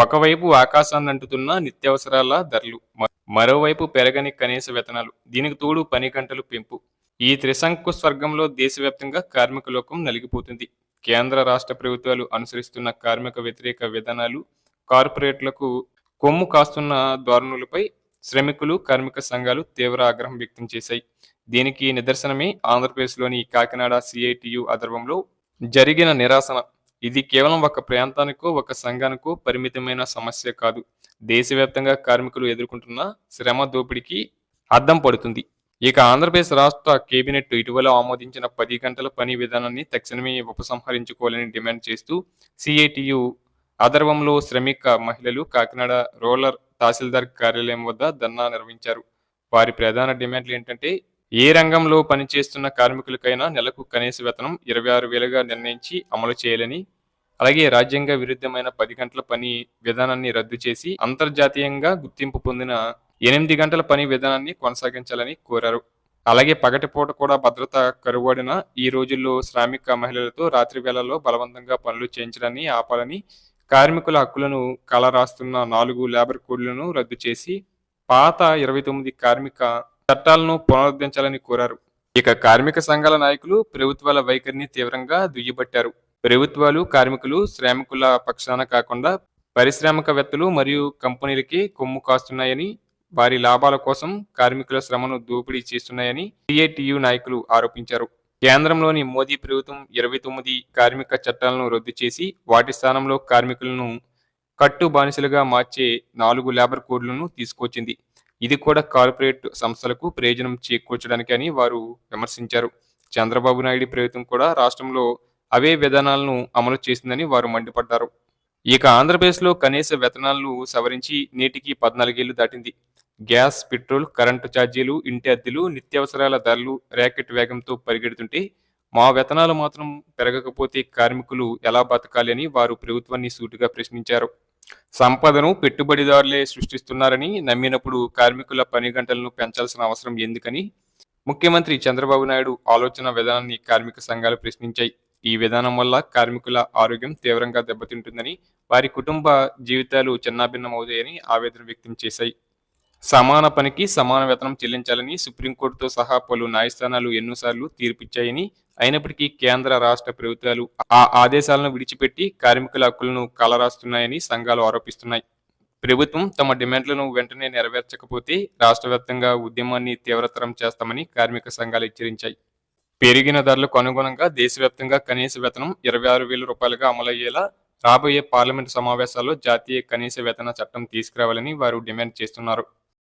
ఒకవైపు ఆకాశాన్ని అంటుతున్న నిత్యావసరాల ధరలు మరోవైపు పెరగని కనీస వేతనాలు. దీనికి తోడు పని గంటలు పెంపు. ఈ త్రిశంకు స్వర్గంలో దేశవ్యాప్తంగా కార్మిక లోకం నలిగిపోతుంది. కేంద్ర రాష్ట్ర ప్రభుత్వాలు అనుసరిస్తున్న కార్మిక వ్యతిరేక విధానాలు కార్పొరేట్లకు కొమ్ము కాస్తున్న ధోరణులపై శ్రమికులు కార్మిక సంఘాలు తీవ్ర ఆగ్రహం వ్యక్తం చేశాయి. దీనికి నిదర్శనమే ఆంధ్రప్రదేశ్లోని కాకినాడ సిఐటియు ఆధ్వర్యంలో జరిగిన నిరాసన. ఇది కేవలం ఒక ప్రాంతానికో ఒక సంఘానికో పరిమితమైన సమస్య కాదు. దేశవ్యాప్తంగా కార్మికులు ఎదుర్కొంటున్న శ్రమ దోపిడీకి అద్దం పడుతుంది. ఇక ఆంధ్రప్రదేశ్ రాష్ట్ర కేబినెట్ ఇటీవల ఆమోదించిన పది గంటల పని విధానాన్ని తక్షణమే ఉపసంహరించుకోవాలని డిమాండ్ చేస్తూ సిఐటియు అదర్వంలో శ్రమిక మహిళలు కాకినాడ రోలర్ తహసీల్దార్ కార్యాలయం వద్ద ధర్నా నిర్వహించారు. వారి ప్రధాన డిమాండ్లు ఏంటంటే ఏ రంగంలో పనిచేస్తున్న కార్మికులకైనా నెలకు కనీస వేతనం ఇరవై ఆరు వేలుగా నిర్ణయించి అమలు చేయాలని అలాగే రాజ్యాంగ విరుద్ధమైన పది గంటల పని విధానాన్ని రద్దు చేసి అంతర్జాతీయంగా గుర్తింపు పొందిన ఎనిమిది గంటల పని విధానాన్ని కొనసాగించాలని కోరారు. అలాగే పగటిపూట కూడా భద్రత కరువడిన ఈ రోజుల్లో శ్రామిక మహిళలతో రాత్రి వేళల్లో బలవంతంగా పనులు చేయించడాన్ని ఆపాలని కార్మికుల హక్కులను కలరాస్తున్న నాలుగు లేబర్ కోడ్లను రద్దు చేసి పాత ఇరవై తొమ్మిది కార్మిక చట్టాలను పునరుద్ధరించాలని కోరారు. ఇక కార్మిక సంఘాల నాయకులు ప్రభుత్వాల వైఖరిని తీవ్రంగా దుయ్యబట్టారు. ప్రభుత్వాలు కార్మికులు శ్రామికుల పక్షాన కాకుండా పారిశ్రామికవేత్తలు మరియు కంపెనీలకి కొమ్ము కాస్తున్నాయని వారి లాభాల కోసం కార్మికుల శ్రమను దోపిడీ చేస్తున్నాయని సిఐటియు నాయకులు ఆరోపించారు. కేంద్రంలోని మోదీ ప్రభుత్వం ఇరవై తొమ్మిది కార్మిక చట్టాలను రద్దు చేసి వాటి స్థానంలో కార్మికులను కట్టు బానిసలుగా మార్చే నాలుగు లేబర్ కోడ్లను తీసుకొచ్చింది. ఇది కూడా కార్పొరేట్ సంస్థలకు ప్రయోజనం చేకూర్చడానికి అని వారు విమర్శించారు. చంద్రబాబు నాయుడు ప్రభుత్వం కూడా రాష్ట్రంలో అవే విధానాలను అమలు చేసిందని వారు మండిపడ్డారు. ఇక ఆంధ్రప్రదేశ్లో కనీస వేతనాలను సవరించి నేటికి పద్నాలుగేళ్ళు దాటింది. గ్యాస్ పెట్రోల్ కరెంటు ఛార్జీలు ఇంటి అద్దెలు నిత్యావసరాల ధరలు ర్యాకెట్ వేగంతో పరిగెడుతుంటే మా వేతనాలు మాత్రం పెరగకపోతే కార్మికులు ఎలా బతకాలి అని వారు ప్రభుత్వాన్ని సూటిగా ప్రశ్నించారు. సంపదను పెట్టుబడిదారులే సృష్టిస్తున్నారని నమ్మినప్పుడు కార్మికుల పని గంటలను పెంచాల్సిన అవసరం ఎందుకని ముఖ్యమంత్రి చంద్రబాబు నాయుడు ఆలోచన విధానాన్ని కార్మిక సంఘాలు ప్రశ్నించాయి. ఈ విధానం వల్ల కార్మికుల ఆరోగ్యం తీవ్రంగా దెబ్బతింటుందని వారి కుటుంబ జీవితాలు చిన్నాభిన్నమవుతాయని ఆవేదన వ్యక్తం చేశాయి. సమాన పనికి సమాన వేతనం చెల్లించాలని సుప్రీంకోర్టుతో సహా పలు న్యాయస్థానాలు ఎన్నోసార్లు తీర్పిచ్చాయని అయినప్పటికీ కేంద్ర రాష్ట్ర ప్రభుత్వాలు ఆ ఆదేశాలను విడిచిపెట్టి కార్మికుల హక్కులను కలరాస్తున్నాయని సంఘాలు ఆరోపిస్తున్నాయి. ప్రభుత్వం తమ డిమాండ్లను వెంటనే నెరవేర్చకపోతే రాష్ట్ర వ్యాప్తంగా ఉద్యమాన్ని తీవ్రతరం చేస్తామని కార్మిక సంఘాలు హెచ్చరించాయి. పెరిగిన ధరలకు అనుగుణంగా దేశవ్యాప్తంగా కనీస వేతనం ఇరవై ఆరు వేల రూపాయలుగా అమలయ్యేలా రాబోయే పార్లమెంటు సమావేశాల్లో జాతీయ కనీస వేతన చట్టం తీసుకురావాలని వారు డిమాండ్ చేస్తున్నారు.